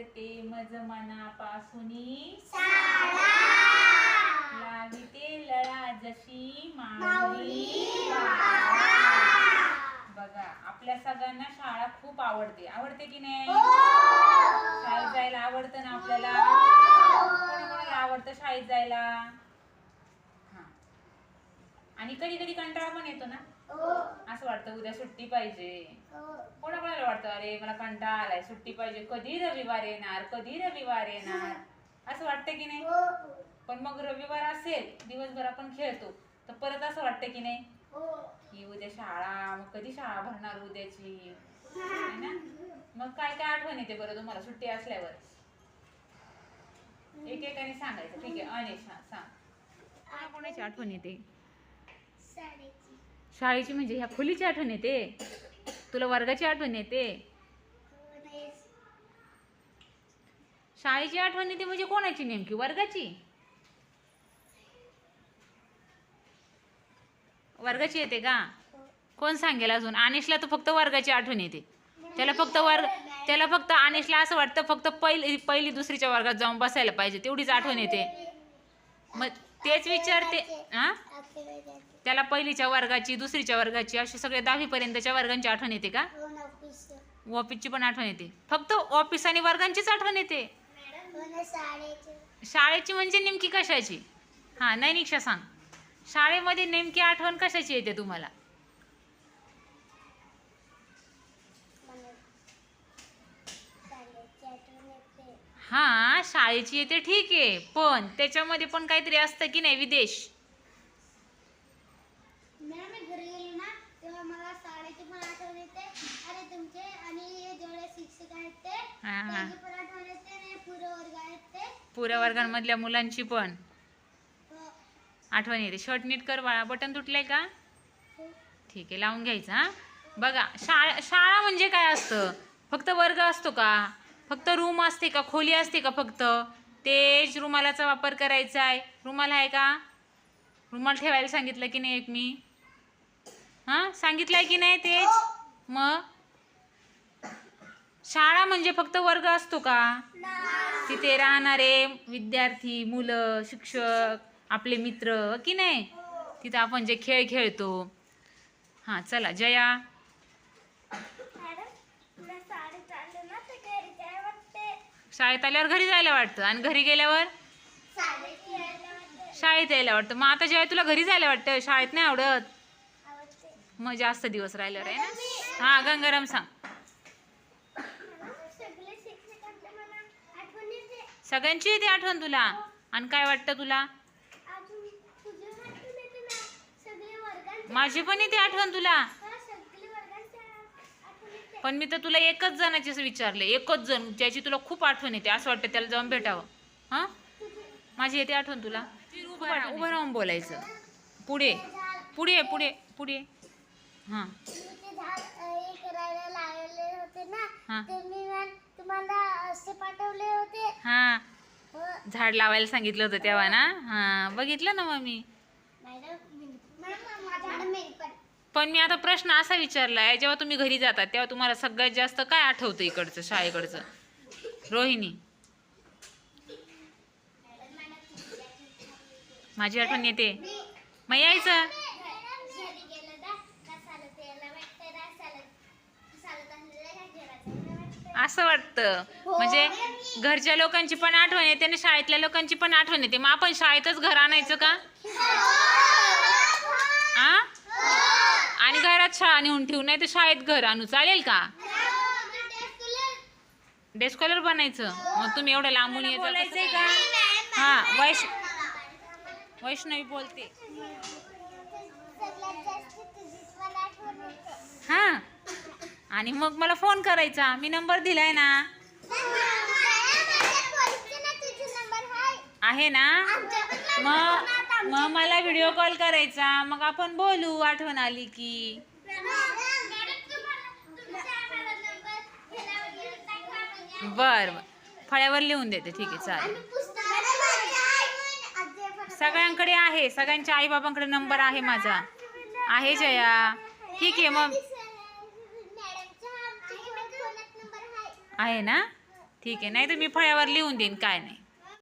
आवडते मज मनापासूनी लाविते लळा जशी माऊली बघा आपल्या सगळ्यांना शाळा खूप आवडते. आवडते की नाही? शाळेत जायला आवडतं ना आपल्याला? कोणाकोणाला आवडतं शाळेत जायला? हा. आणि कधी कधी कंटाळा पण येतो ना? असं वाटतं उद्या सुट्टी पाहिजे. कोणाकोणाला वाटतं अरे मला कंटाळा आलाय सुट्टी पाहिजे. कधी रविवार येणार? कधी रविवार येणार? असं वाटतं की नाही? पण मग रविवार असेल दिवसभर आपण खेळतो तर परत असं वाटतं की नाही? की उद्या शाळा मग कधी शाळा भरणार उद्याची? ना? मग काय काय आठवण येते बरं तुम्हाला सुट्टी असल्यावर? एकेकाने सांगायचं. ठीक आहे अनेक सांग. कोणाची आठवण येते? शाळेची म्हणजे ह्या खोलीची आठवण येते? तुला वर्गाची आठवण येते? शाळेची आठवण येते म्हणजे कोणाची नेमकी? वर्गाची? वर्गाची येते का? कोण सांगेल अजून? अनिशला तर फक्त वर्गाची आठवण येते. त्याला फक्त वर्ग त्याला फक्त अनिशला असं वाटतं फक्त पहिली पहिली दुसरीच्या वर्गात जाऊन बसायला पाहिजे. तेवढीच आठवण येते. मग तेच विचारते हा त्याला पहिलीच्या वर्गाची दुसरीच्या वर्गाची अशी सगळे दहावीपर्यंतच्या वर्गांची आठवण येते का? ऑफिसची पण आठवण येते. फक्त ऑफिस आणि वर्गांचीच आठवण येते. शाळेची. म्हणजे नेमकी कशाची? हां नाही निक्षा सांग. शाळेमध्ये नेमकी आठवण कशाची येते तुम्हाला? हां शाळेची येते ठीक आहे पण त्याच्यामध्ये पण काहीतरी असतं की नाही विदेश? हे हां हां. पुऱ्या वर्गांमधल्या मुलांची पण. हो. आठवण येते. शर्ट नीट कर बाळा. बटन तुटलंय का? हो. ठीक आहे लावून घ्यायचं हा. बघा शाळा शाळा म्हणजे काय असतं? फक्त वर्ग असतो का? फक्त रूम असते का? खोली असते का फक्त? तेच रुमालाचा वापर करायचा आहे. रुमाल आहे का? रुमाल ठेवायला सांगितलं की नाही एक मी? हां? सांगितलं आहे की नाही तेच मग? शाळा म्हणजे फक्त वर्ग असतो का? तिथे राहणारे विद्यार्थी मुलं शिक्षक आपले मित्र हो की नाही? तिथं आपण जे खेळ खेळतो. हां चला जया मॅडम तुला शाळेत चाललं ना तर घरी काय वाटते शाळेत आल्यावर घरी जायला वाटतं. आणि घरी गेल्यावर? शाळेत यायला वाटतं. मग आता जेव्हा तुला घरी जायला वाटतं शाळेत नाही आवडत? मग जास्त दिवस राहिल्यावर आहे ना? हां गंगाराम सांग. आठवण सगळ्यांची येते आठवण तुला? आणि काय वाटतं तुला? माझी पण येते आठवण तुला हा, सगळे वर्गांचे आठवण येते पण मी तर तुला एकच जणाचीच विचारले एकच जण ज्याची तुला खूप आठवण येते असं वाटतं त्याला जाऊन भेटावं. हां? माझी येते आठवण तुला? उभं राहा- उभं राहून बोलायचं. पुढे पुढे पुढे पुढे. हां. हे. हा. असे हां. हो. झाड लावायला सांगितलं होतं तेव्हा ना? हां. बघितलं ना मग मी? पण मी आता प्रश्न असा विचारला आहे जेव्हा तुम्ही घरी जाता तेव्हा तुम्हाला सगळ्यात जास्त काय आठवतं इकडचं शाळेकडचं? रोहिणी. माझी आठवण येते. मग यायचं. असं वाटतं. म्हणजे घरच्या लोकांची पण आठवण येते आणि शाळेतल्या लोकांची पण आठवण येते. मग आपण शाळेतच घर आणायचं का? शाळा नेऊन ठेवू नाही तर शाळेत घर आणू. चालेल का? डेस्कॉलर बनायचं. मग तुम्ही एवढं लांबून येत बोलायचंय का? हा वैश वैष्णवी बोलते. हा. आणि मग मला फोन करायचा. मी नंबर दिलाय ना. आहे ना? मग मग मला व्हिडिओ कॉल करायचा. मग आपण बोलू आठवण आली की. बर फळ्यावर लिहून देते. ठीक आहे चालेल. सगळ्यांकडे आहे. सगळ्यांच्या आईबाबांकडे नंबर आहे माझा. आहे जया. ठीक आहे मग. आहे ना? ठीक आहे नाही तर मी फळ्यावर लिहून देईन. काय नाही.